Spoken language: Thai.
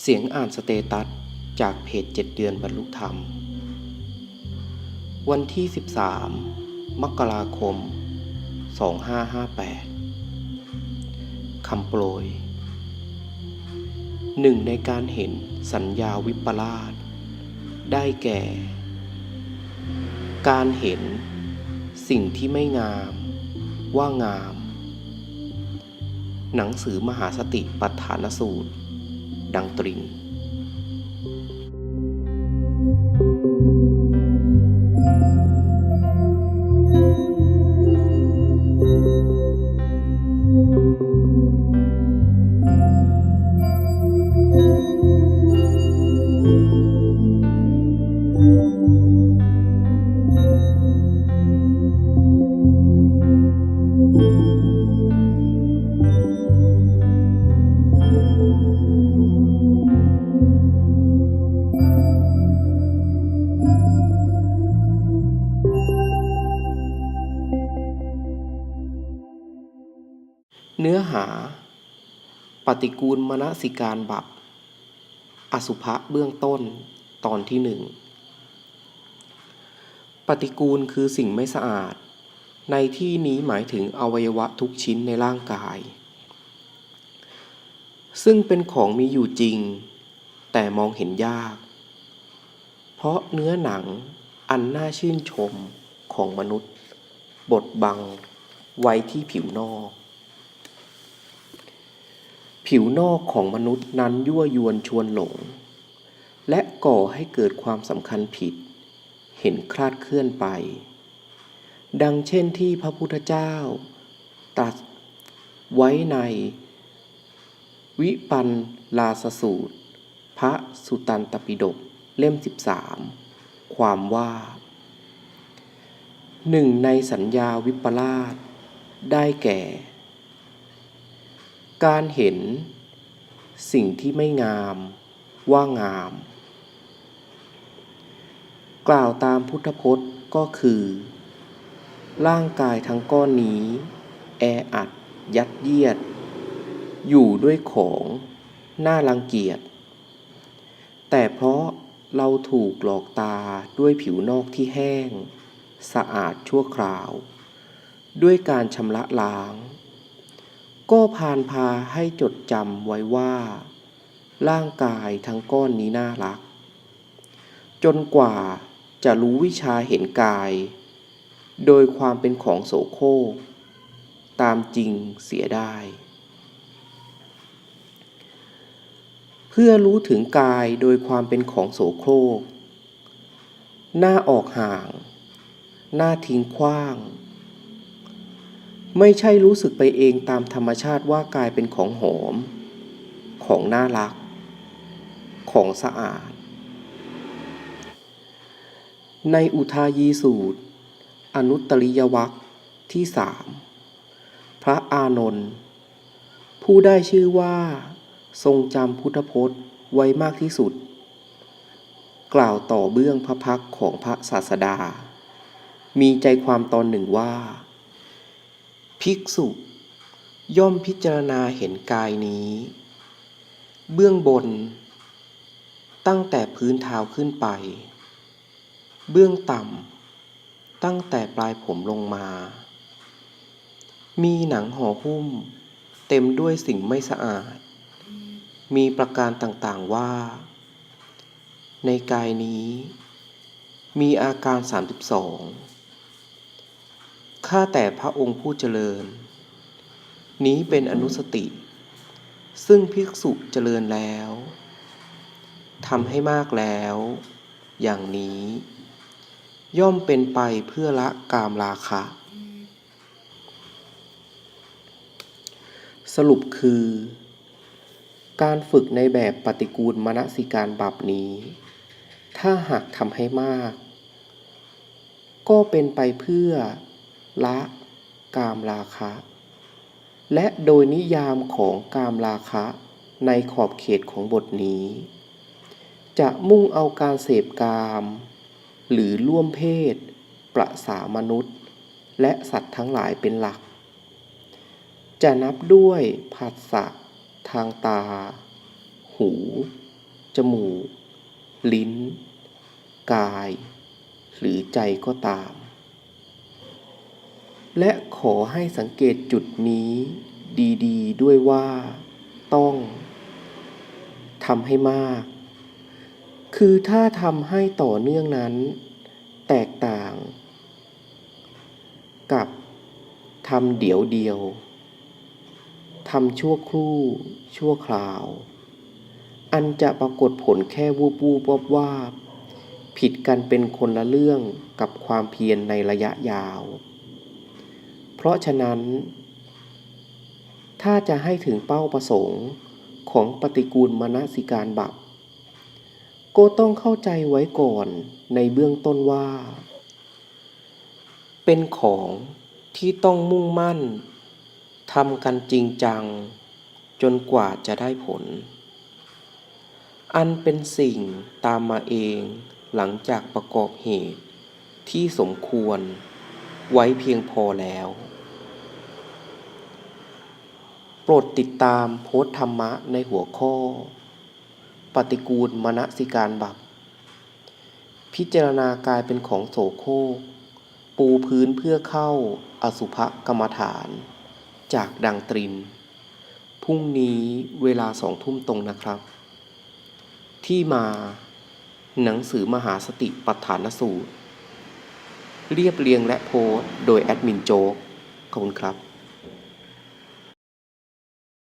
เสียงอ่านสเตตัส จากเพจ 7 เดือนบรรลุธรรม วันที่ 13 มกราคม 2558 คำโปรย หนึ่งในการเห็นสัญญาวิปลาสได้แก่ การเห็นสิ่งที่ไม่งาม ว่างาม หนังสือมหาสติปัฏฐานสูตร ดังตริน เนื้อหา ปฏิกูลมนสิการบับ อสุภะเบื้องต้นตอนที่หนึ่งปฏิกูลคือสิ่งไม่สะอาด ในที่นี้หมายถึงอวัยวะทุกชิ้นในร่างกาย ซึ่งเป็นของมีอยู่จริง แต่มองเห็นยาก เพราะเนื้อหนังอันน่าชื่นชมของมนุษย์ บดบังไว้ที่ผิวนอก ผิวนอกของมนุษย์นั้นยั่วยวนชวนหลง และก่อให้เกิดความสำคัญผิด เห็นคลาดเคลื่อนไป ดังเช่นที่พระพุทธเจ้า ตรัสไว้ใน วิปันลาสสูตร พระสุตันตปิฎกเล่ม 13 ความว่าหนึ่งในสัญญาวิปลาสได้แก่ การเห็นสิ่งที่ไม่งามว่างาม กล่าวตามพุทธพจน์ก็คือ ร่างกายทั้งก้อนนี้ แออัด ยัดเยียด อยู่ด้วยของน่ารังเกียจ แต่เพราะเราถูกหลอกตาด้วยผิวนอกที่แห้ง สะอาดชั่วคราว ด้วยการชำระล้าง ก็พานพาให้จดจำไว้ว่า ร่างกายทั้งก้อนนี้น่ารัก จนกว่าจะรู้วิชาเห็นกาย โดยความเป็นของโสโครกตามจริงเสียได้ เพื่อรู้ถึงกายโดยความเป็นของโสโครก หน้าออกห่าง หน้าทิ้งขว้าง ไม่ใช่รู้สึกไปเองตามธรรมชาติว่ากายเป็นของหอม ของน่ารัก ของสะอาด ในอุทายีสูตร อนุตตริยวัคที่สามพระอานนท์ผู้ได้ชื่อว่า ทรงจำพุทธพจน์ไว้มากที่สุด กล่าวต่อเบื้องพระพักของพระศาสดา มีใจความตอนหนึ่งว่า ภิกษุ ย่อมพิจารณาเห็นกายนี้ เบื้องบน ตั้งแต่พื้นเท้าขึ้นไป เบื้องต่ำตั้งแต่ปลายผมลงมา มีหนังห่อหุ้ม เต็มด้วยสิ่งไม่สะอาด มีประการต่างๆว่า ในกายนี้ มีอาการ 32 ข้าแต่พระองค์ผู้เจริญ นี้เป็นอนุสติ ซึ่งภิกษุเจริญแล้วทำให้มากแล้ว อย่างนี้ ย่อมเป็นไปเพื่อละกามราคะ สรุปคือ การฝึกในแบบปฏิกูลมนสิการบับนี้ ถ้าหากทำให้มาก ก็เป็นไปเพื่อ ละกามราคะ และโดยนิยามของกามราคะในขอบเขตของบทนี้ จะมุ่งเอาการเสพกาม หรือร่วมเพศ ประสามนุษย์ และสัตว์ทั้งหลายเป็นหลัก จะนับด้วยผัสสะทางตา หู จมูก ลิ้น กาย หรือใจก็ตาม และขอให้สังเกตจุดนี้ดีๆด้วยว่า ต้องทำให้มาก คือถ้าทำให้ต่อเนื่องนั้น แตกต่าง กับทำเดี๋ยวเดียวทำชั่วครู่ ชั่วคราว อันจะปรากฏผลแค่วูบวูบวบวาบผิดกันเป็นคนละเรื่องกับความเพียรในระยะยาว ราะฉะนั้น ถ้าจะให้ถึงเป้าประสงค์ของปฏิกูลมนสิการบัพก็ต้องเข้าใจไว้ก่อนในเบื้องต้นว่า เป็นของที่ต้องมุ่งมั่นทำกันจริงจัง จนกว่าจะได้ผล อันเป็นสิ่งตามมาเองหลังจากประกอบเหตุที่สมควรไว้เพียงพอแล้ว โปรดติดตามโพสธรรมะในหัวข้อ ปฏิกูลมนสิการบัพพิจารณากายเป็นของโสโครกปูพื้นเพื่อเข้าอสุภกรรมฐาน จากดังตริน พรุ่งนี้เวลาสองทุ่มตรงนะครับ ที่มา หนังสือมหาสติปัฏฐานสูตร เรียบเรียงและโพสโดยแอดมินโจ๊กขอบคุณครับ